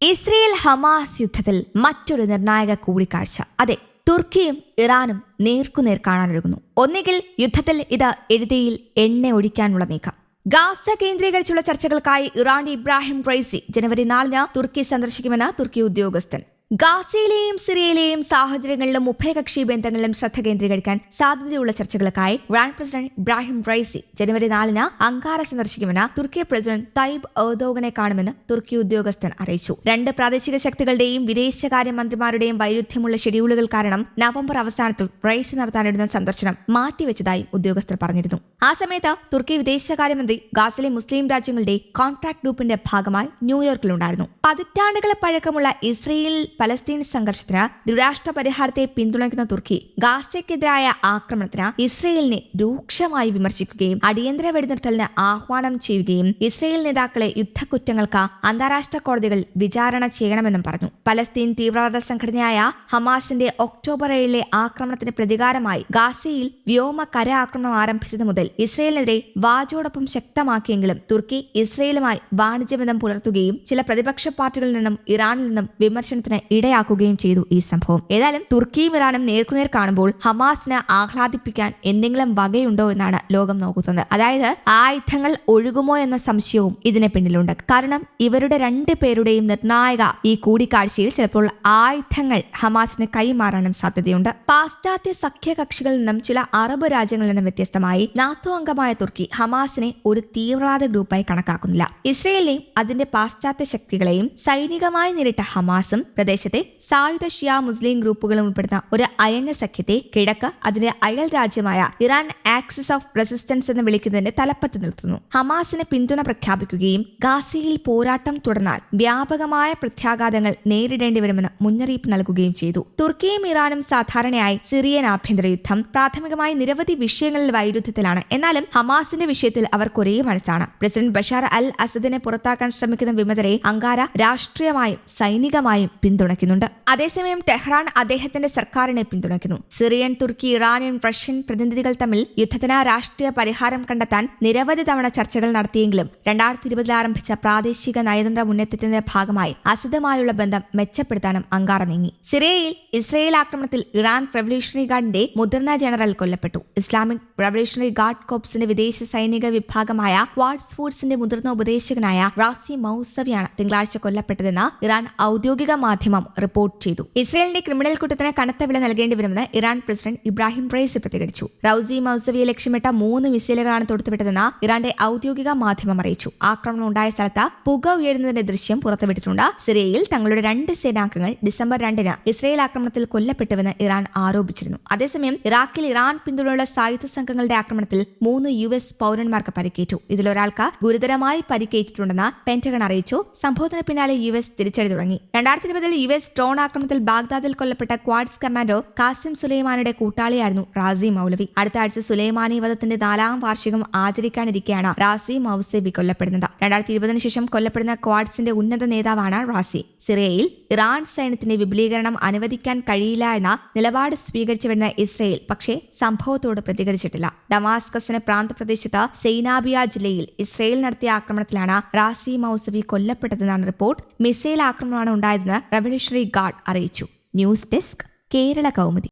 Israel Hamas യുദ്ധത്തിൽ മറ്റൊരു നിർണായക കൂടിക്കാഴ്ച. അതെ തുർക്കിയും ഇറാനും നേർക്കുനേർ കാണാനൊരുങ്ങുന്നു. ഒന്നുകിൽ യുദ്ധത്തിൽ ഇത് എഴുതിയിൽ എണ്ണ ഒഴിക്കാനുള്ള നീക്കം. ഗാസ കേന്ദ്രീകരിച്ചുള്ള ചർച്ചകൾക്കായി ഇറാന്റെ ഇബ്രാഹിം റൈസി ജനുവരി നാലിന് തുർക്കി സന്ദർശിക്കുമെന്ന് തുർക്കി ഉദ്യോഗസ്ഥൻ. ഗാസയിലെയും സിറിയയിലെയും സാഹചര്യങ്ങളിലും ഉഭയകക്ഷി ബന്ധങ്ങളിലും ശ്രദ്ധ കേന്ദ്രീകരിക്കാൻ സാധ്യതയുള്ള ചർച്ചകൾക്കായി ഇറാൻ പ്രസിഡന്റ് ഇബ്രാഹിം റൈസി ജനുവരി നാലിന് അങ്കാര സന്ദർശിക്കുമെന്ന് തുർക്കി പ്രസിഡന്റ് തൈബ് എർദോഗനെ കാണുമെന്ന് തുർക്കി ഉദ്യോഗസ്ഥൻ അറിയിച്ചു. രണ്ട് പ്രാദേശിക ശക്തികളുടെയും വിദേശകാര്യ മന്ത്രിമാരുടെയും വൈരുദ്ധ്യമുള്ള ഷെഡ്യൂളുകൾ കാരണം നവംബർ അവസാനത്തിൽ റൈസി നടത്താനിരുന്ന സന്ദർശനം മാറ്റിവെച്ചതായും ഉദ്യോഗസ്ഥർ പറഞ്ഞിരുന്നു. ആ സമയത്ത് തുർക്കി വിദേശകാര്യമന്ത്രി ഗാസിലെ മുസ്ലിം രാജ്യങ്ങളുടെ കോൺട്രാക്ട് ഗ്രൂപ്പിന്റെ ഭാഗമായി ന്യൂയോർക്കിലുണ്ടായിരുന്നു. പതിറ്റാണ്ടുകളെ പഴക്കമുള്ള ഇസ്രയേൽ പലസ്തീൻ സംഘർഷത്തിന് ദ്വിരാഷ്ട്ര പരിഹാരത്തെ പിന്തുണയ്ക്കുന്ന തുർക്കി ഗാസയ്ക്കെതിരായ ആക്രമണത്തിന് ഇസ്രയേലിനെ രൂക്ഷമായി വിമർശിക്കുകയും അടിയന്തര വെടിനിർത്തലിന് ആഹ്വാനം ചെയ്യുകയും ഇസ്രയേൽ നേതാക്കളെ യുദ്ധക്കുറ്റങ്ങൾക്ക് അന്താരാഷ്ട്ര കോടതികൾ വിചാരണ ചെയ്യണമെന്നും പറഞ്ഞു. പലസ്തീൻ തീവ്രവാദ സംഘടനയായ ഹമാസിന്റെ ഒക്ടോബർ ഏഴിലെ ആക്രമണത്തിന് പ്രതികാരമായി ഗാസയിൽ വ്യോമ കര ആക്രമണം ആരംഭിച്ചത് മുതൽ ഇസ്രയേലിനെതിരെ വാജോടൊപ്പം ശക്തമാക്കിയെങ്കിലും തുർക്കി ഇസ്രയേലുമായി വാണിജ്യബന്ധം പുലർത്തുകയും ചില പ്രതിപക്ഷ പാർട്ടികളിൽ നിന്നും ഇറാനിൽ നിന്നും വിമർശനത്തിന് ഇടയാക്കുകയും ചെയ്തു ഈ സംഭവം. ഏതായാലും തുർക്കിയും ഇറാനും നേർക്കുനേർ കാണുമ്പോൾ ഹമാസിന് ആഹ്ലാദിപ്പിക്കാൻ എന്തെങ്കിലും വകയുണ്ടോ എന്നാണ് ലോകം നോക്കുന്നത്. അതായത് ആയുധങ്ങൾ ഒഴുകുമോ എന്ന സംശയവും ഇതിന് പിന്നിലുണ്ട്. കാരണം ഇവരുടെ രണ്ട് പേരുടെയും നിർണായക ഈ കൂടിക്കാഴ്ചയിൽ ചിലപ്പോൾ ആയുധങ്ങൾ ഹമാസിന് കൈമാറാനും സാധ്യതയുണ്ട്. പാശ്ചാത്യ സഖ്യകക്ഷികളിൽ നിന്നും ചില അറബ് രാജ്യങ്ങളിൽ നിന്നും വ്യത്യസ്തമായി നാത്തോ അംഗമായ തുർക്കി ഹമാസിനെ ഒരു തീവ്രവാദ ഗ്രൂപ്പായി കണക്കാക്കുന്നില്ല. ഇസ്രയേലിനെയും അതിന്റെ പാശ്ചാത്യ ശക്തികളെയും സൈനികമായി നേരിട്ട ഹമാസും പ്രദേശത്തെ സായുധ ഷിയ മുസ്ലിം ഗ്രൂപ്പുകളും ഉൾപ്പെടുന്ന ഒരു അയഞ്ഞ സഖ്യത്തെ കിഴക്ക് അതിന്റെ അയൽ രാജ്യമായ ഇറാൻ ആക്സിസ് ഓഫ് റെസിസ്റ്റൻസ് എന്ന് വിളിക്കുന്നതിന്റെ തലപ്പത്ത് നിർത്തുന്നു ഹമാസിന് പിന്തുണ പ്രഖ്യാപിക്കുകയും ഗാസയിൽ പോരാട്ടം തുടർന്നാൽ വ്യാപകമായ പ്രത്യാഘാതങ്ങൾ നേരിടേണ്ടി വരുമെന്ന് മുന്നറിയിപ്പ് നൽകുകയും ചെയ്തു. തുർക്കിയും ഇറാനും സാധാരണയായി സിറിയൻ ആഭ്യന്തര യുദ്ധം പ്രാഥമികമായി നിരവധി വിഷയങ്ങളിൽ വൈരുദ്ധ്യത്തിലാണ് എന്നാലും ഹമാസിന്റെ വിഷയത്തിൽ അവർക്ക് ഒരേ മനസ്സാണ് പ്രസിഡന്റ് ബഷാർ അൽ അസദിനെ പുറത്താക്കാൻ ശ്രമിക്കുന്ന വിമതരെ അങ്കാര രാഷ്ട്രീയമായും സൈനികമായും പിന്തുണയ്ക്കുന്നുണ്ട്. അതേസമയം ടെഹ്റാൻ അദ്ദേഹത്തിന്റെ സർക്കാരിനെ പിന്തുണയ്ക്കുന്നു. സിറിയൻ തുർക്കി ഇറാനിയൻ റഷ്യൻ പ്രതിനിധികൾ തമ്മിൽ യുദ്ധത്തിന് രാഷ്ട്രീയ പരിഹാരം കണ്ടെത്താൻ നിരവധി തവണ ചർച്ചകൾ നടത്തിയെങ്കിലും രണ്ടായിരത്തി ഇരുപതിൽ ആരംഭിച്ച പ്രാദേശിക നയതന്ത്ര മുന്നേറ്റത്തിന്റെ ഭാഗമായി അസദുമായുള്ള ബന്ധം മെച്ചപ്പെടുത്താനും അങ്കാറ നീങ്ങി. സിറിയയിൽ ഇസ്രയേൽ ആക്രമണത്തിൽ ഇറാൻ റവല്യൂഷണറി ഗാർഡിന്റെ മുതിർന്ന ജനറൽ കൊല്ലപ്പെട്ടു. ഇസ്ലാമിക് റവല്യൂഷണറി ഗാർഡ് കോപ്സിന്റെ വിദേശ സൈനിക വിഭാഗമായ വാട്സ് ഫൂഡ്സിന്റെ മുതിർന്ന ഉപദേശകനായ റാസി മൌസവിയാണ് തിങ്കളാഴ്ച കൊല്ലപ്പെട്ടതെന്ന് ഇറാൻ ഔദ്യോഗിക മാധ്യമം റിപ്പോർട്ട് ചെയ്തു. ഇസ്രയേലിന്റെ ക്രിമിനൽ കുറ്റത്തിന് കനത്ത വില നൽകേണ്ടി വരുമെന്ന് ഇറാൻ പ്രസിഡന്റ് ഇബ്രാഹിം റൈസി പ്രതികരിച്ചു. റൌസി മൌസവിയെ ലക്ഷ്യമിട്ട മൂന്ന് മിസൈലുകളാണ് തൊടുത്തുവിട്ടതെന്ന് ഇറാന്റെ ഔദ്യോഗിക മാധ്യമം അറിയിച്ചു. ആക്രമണം ഉണ്ടായ സ്ഥലത്ത് പുക ഉയരുന്നതിന്റെ ദൃശ്യം പുറത്തുവിട്ടിട്ടുണ്ട്. സിറിയയിൽ തങ്ങളുടെ രണ്ട് സേനാംഗങ്ങൾ ഡിസംബർ രണ്ടിന് ഇസ്രയേൽ ആക്രമണത്തിൽ കൊല്ലപ്പെട്ടുവെന്ന് ഇറാൻ ആരോപിച്ചിരുന്നു. അതേസമയം ഇറാഖിൽ ഇറാൻ പിന്തുണയുള്ള സായുധ സംഘങ്ങളുടെ ആക്രമണത്തിൽ മൂന്ന് യു എസ് പൗരന്മാർക്ക് പരിക്കേറ്റു. ഇതിലൊരാൾക്ക് ഗുരുതരമായി പരിക്കേറ്റിട്ടുണ്ടെന്ന് പെന്റഗൺ അറിയിച്ചു. സംഭവത്തിന് പിന്നാലെ യു എസ് തിരിച്ചടി തുടങ്ങി. രണ്ടായിരത്തി ഇരുപതിൽ യു എസ് ഡ്രോൺ ആക്രമണത്തിൽ ബാഗ്ദാദിൽ കൊല്ലപ്പെട്ട ക്വാഡ്സ് കമാൻഡോ കാസിം സുലൈമാനിയുടെ കൂട്ടാളിയായിരുന്നു റാസി മൗലവി. അടുത്ത ആഴ്ച സുലൈമാനി വധത്തിന്റെ നാലാം വാർഷികം ആചരിക്കാനിരിക്കെയാണ് റാസി മൌസേബി കൊല്ലപ്പെടുന്നത്. രണ്ടായിരത്തി ഇരുപതിനു ശേഷം കൊല്ലപ്പെടുന്ന ക്വാഡ്സിന്റെ ഉന്നത നേതാവാണ് റാസി. സിറിയയിൽ ഇറാൻ സൈന്യത്തിന്റെ വിപുലീകരണം അനുവദിക്കാൻ കഴിയില്ല എന്ന നിലപാട് സ്വീകരിച്ചു വരുന്ന ഇസ്രയേൽ പക്ഷേ സംഭവത്തോട് പ്രതികരിച്ചിട്ടില്ല. ഡമാസ്കസിന് പ്രാന്തപ്രദേശത്ത് സെയ്നാബിയ ജില്ലയിൽ ഇസ്രയേൽ നടത്തിയ ആക്രമണത്തിലാണ് റാസി മൌസവി കൊല്ലപ്പെട്ടതെന്നാണ് റിപ്പോർട്ട്. മിസൈൽ ആക്രമണമാണ് ഉണ്ടായതെന്ന് റവല്യൂഷണറി ഗാർഡ് അറിയിച്ചു. News desk Kerala Kaumudi.